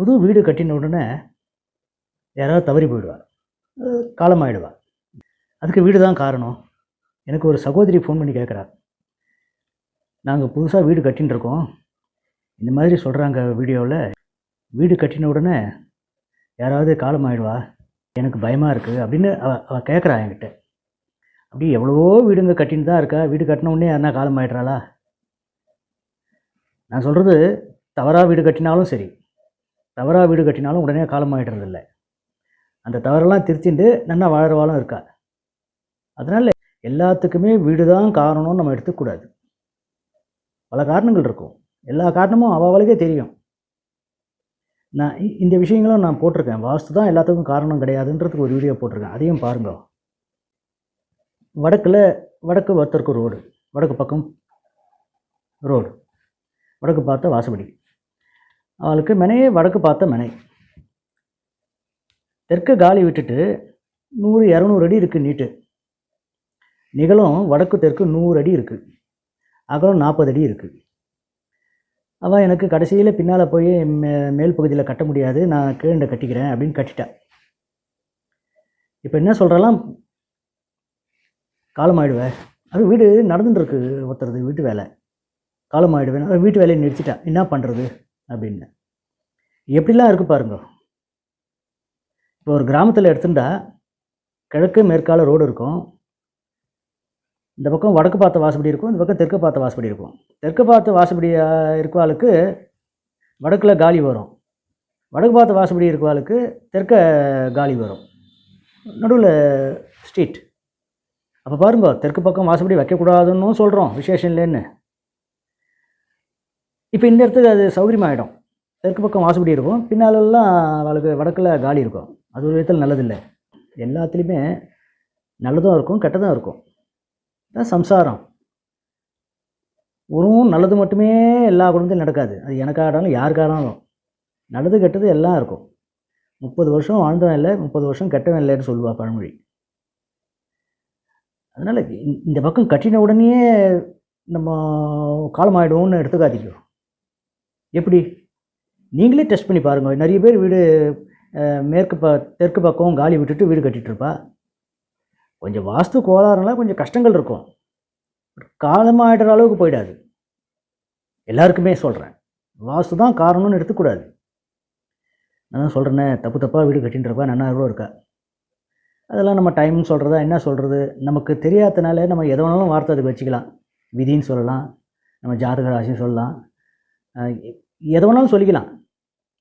புது வீடு கட்டின உடனே யாராவது தவறி போயிடுவார். காலமாயிடுவார். அதுக்கு வீடு தான் காரணம். எனக்கு ஒரு சகோதரி ஃபோன் பண்ணி கேட்குறா நாங்கள் புதுசாக வீடு கட்டின்னு இருக்கோம். இந்த மாதிரி சொல்கிறாங்க வீடியோவில் வீடு கட்டின உடனே யாராவது காலமாயிடுவா? எனக்கு பயமாக இருக்குது அப்படின்னு அவ அவள் கேட்குறா என்கிட்ட. அப்படி எவ்வளவோ வீடுங்க கட்டின்னு தான் இருக்கா? வீடு கட்டின உடனே யாருன்னா காலமாயிடுறாளா? நான் சொல்கிறது தவறாக வீடு கட்டினாலும் சரி. தவறாக வீடு கட்டினாலும் உடனே காலமாயிடுறது இல்லை அந்த தவறெல்லாம் திருத்திண்டு நல்லா வாழறவாளும் இருக்கா. அதனால் எல்லாத்துக்குமே வீடு தான் காரணம்னு நம்ம எடுத்துக்கூடாது பல காரணங்கள் இருக்கும். எல்லா காரணமும் அவளுக்கே தெரியும். நான் இ- இந்த விஷயங்களும் நான் போட்டிருக்கேன். வாஸ்து தான் எல்லாத்துக்கும் காரணம் கிடையாதுன்றதுக்கு ஒரு வீடியோ போட்டிருக்கேன். அதையும் பாருங்க. வடக்கில் வடக்கு ஒருத்தருக்கு ரோடு வடக்கு பக்கம் ரோடு வடக்கு பார்த்த வாசப்படி. அவளுக்கு மெனையே வடக்கு பார்த்த மெனை. தெற்கு காலி விட்டுட்டு நூறு இரநூறு அடி இருக்குது நீட்டு. நிகழும் வடக்கு தெற்கு நூறு அடி இருக்குது அகலம் நாற்பது அடி இருக்குது அவள் எனக்கு கடைசியில் பின்னால் போய் மே மேல் பகுதியில் கட்ட முடியாது. நான் கீழே கட்டிக்கிறேன் அப்படின்னு கட்டிட்டா. இப்போ என்ன சொல்கிறலாம் காலமாயிடுவேன் அது வீடு நடந்துட்டுருக்கு ஒருத்தரது வீட்டு வேலை. காலமாயிடுவேன் வீட்டு வேலையை நிறுத்திட்டா. என்ன பண்ணுறது அப்படின்னு. எப்படிலாம் இருக்கு பாருங்க. இப்போ ஒரு கிராமத்தில் எடுத்துட்டா கிழக்கு மேற்கால ரோடு இருக்கும். இந்த பக்கம் வடக்கு பார்த்த வாசப்படி இருக்கும் இந்த பக்கம் தெற்கு பார்த்த வாசப்படி இருக்கும். தெற்கு பார்த்த வாசப்படியாக இருக்கவாளுக்கு வடக்கில் காலி வரும். வடக்கு பார்த்த வாசப்படி இருக்கவாளுக்கு தெற்க காலி வரும். நடுவில் ஸ்ட்ரீட். அப்போ பாருங்க தெற்கு பக்கம் வாசப்படி வைக்கக்கூடாதுன்னு சொல்கிறோம் விசேஷம் இல்லைன்னு. இப்போ இந்த இடத்துக்கு அது சௌகரியமாயிடும். தெற்கு பக்கம் வாசுபடி இருக்கும். பின்னாலெல்லாம் அவளுக்கு வடக்கில் காலி இருக்கும். அது ஒரு விதத்தில் நல்லதில்லை. எல்லாத்துலேயுமே நல்லதும் இருக்கும் கெட்டதும் இருக்கும். தான் சம்சாரம். ஒன்றும் நல்லது மட்டுமே எல்லா குடும்பத்திலும் நடக்காது. அது எனக்காடாலும் யாருக்கானாலும் நல்லது கெட்டது எல்லாம் இருக்கும். முப்பது வருஷம் வாழ்ந்தவன் இல்லை முப்பது வருஷம் கெட்டவன் இல்லைன்னு சொல்லுவா பழமொழி. அதனால் இந்த பக்கம் கட்டின உடனே நம்ம காலமாயிடுவோம்னு எடுத்துக்காதீங்க. எப்படி? நீங்களே டெஸ்ட் பண்ணி பாருங்கள் நிறைய பேர் வீடு மேற்கு ப தெற்கு பக்கம் காலி விட்டுட்டு வீடு கட்டிகிட்ருப்பா இருப்பா கொஞ்சம் வாஸ்து கோளாறுலாம் கொஞ்சம் கஷ்டங்கள் இருக்கும். காலமாகிடுற அளவுக்கு போயிடாது. எல்லாருக்குமே சொல்கிறேன் வாஸ்து தான் காரணம்னு எடுத்துக்கூடாது. நான் தான் தப்பு தப்பாக வீடு கட்டின்றப்பா நன்னாயிரம் இருக்கா? அதெல்லாம் நம்ம டைம்னு சொல்கிறதா என்ன சொல்கிறது நமக்கு தெரியாதனால நம்ம எதை வேணாலும் வார்த்தை அதுக்கு வச்சுக்கலாம். விதின்னு சொல்லலாம். நம்ம ஜாதக ராசின்னு சொல்லலாம். எதை வேணாலும் சொல்லிக்கலாம்.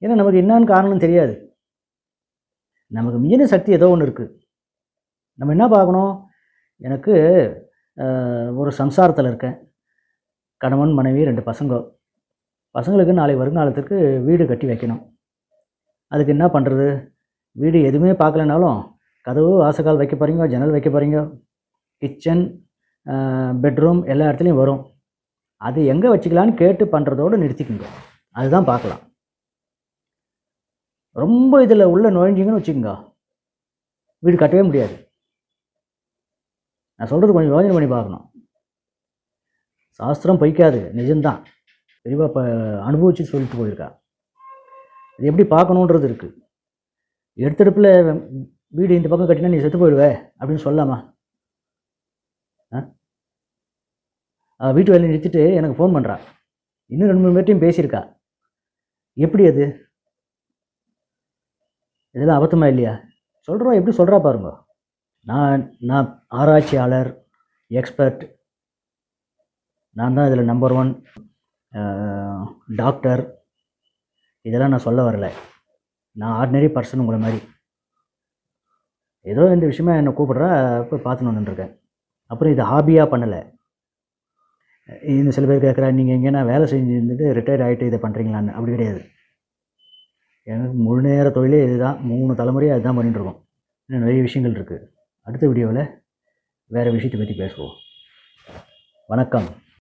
ஏன்னா நமக்கு என்னான்னு காரணம் தெரியாது. நமக்கு மீன சக்தி ஏதோ ஒன்று இருக்குது நம்ம என்ன பார்க்கணும்? எனக்கு ஒரு சம்சாரத்தில் இருக்கேன். கணவன் மனைவி ரெண்டு பசங்க. பசங்களுக்கு நாளை வருங்காலத்துக்கு வீடு கட்டி வைக்கணும். அதுக்கு என்ன பண்ணுறது வீடு எதுவுமே பார்க்கலனாலும் கதவு வாசக்கால் வைக்க போகிறீங்க ஜன்னல் வைக்க போகிறீங்க கிச்சன் பெட்ரூம் எல்லா இடத்துலையும் வரும். அது எங்கே வச்சுக்கலான்னு கேட்டு பண்ணுறதோடு நிறுத்திக்கோங்க. அதுதான் பார்க்கலாம். ரொம்ப இதில் உள்ள நுழைஞ்சிங்கன்னு வச்சுக்கோங்க. வீடு கட்டவே முடியாது. நான் சொல்கிறது கொஞ்சம் யோஜனை பண்ணி பார்க்கணும். சாஸ்திரம் பொய்க்காது நிஜம்தான். தெளிவாக இப்போ அனுபவிச்சு சொல்லிட்டு போயிருக்கா. இது எப்படி பார்க்கணுன்றது இருக்குது எடுத்தெடுப்பில் வீடு இந்த பக்கம் கட்டினா நீ செத்து போயிடுவே அப்படின்னு சொல்லலாமா ஆ? வீட்டு வேலையை நிறுத்திட்டு எனக்கு ஃபோன் பண்ணுறா இன்னும் ரெண்டு மூணு பேர்ட்டையும் பேசியிருக்கா. எப்படி அது? இதெல்லாம் அபத்தமா இல்லையா? சொல்கிறோம் எப்படி சொல்கிறா பாருங்க. நான் நான் ஆராய்ச்சியாளர் எக்ஸ்பர்ட் நான் தான் இதில் நம்பர் ஒன் டாக்டர் இதெல்லாம் நான் சொல்ல வரல. நான் ஆர்டினரி பர்சன் உங்களை மாதிரி. ஏதோ இந்த விஷயமா என்னை கூப்பிட்றா போய் பார்த்துன்னு அப்புறம் இது ஹாபியாக பண்ணலை. இன்னும் சில பேர் கேட்குறா நீங்கள் எங்கேனா வேலை செஞ்சு இருந்துட்டு ரிட்டையர்ட் ஆகிட்டு இதை பண்ணுறீங்களான்னு அப்படி கிடையாது. எனக்கு முழு நேர தொழிலே இதுதான். மூணு தலைமுறையாக இதுதான் பண்ணிட்டு இருக்கோம் இன்னும் நிறைய விஷயங்கள் இருக்குது அடுத்த வீடியோவில் வேறு விஷயத்தை பற்றி பேசுவோம். வணக்கம்.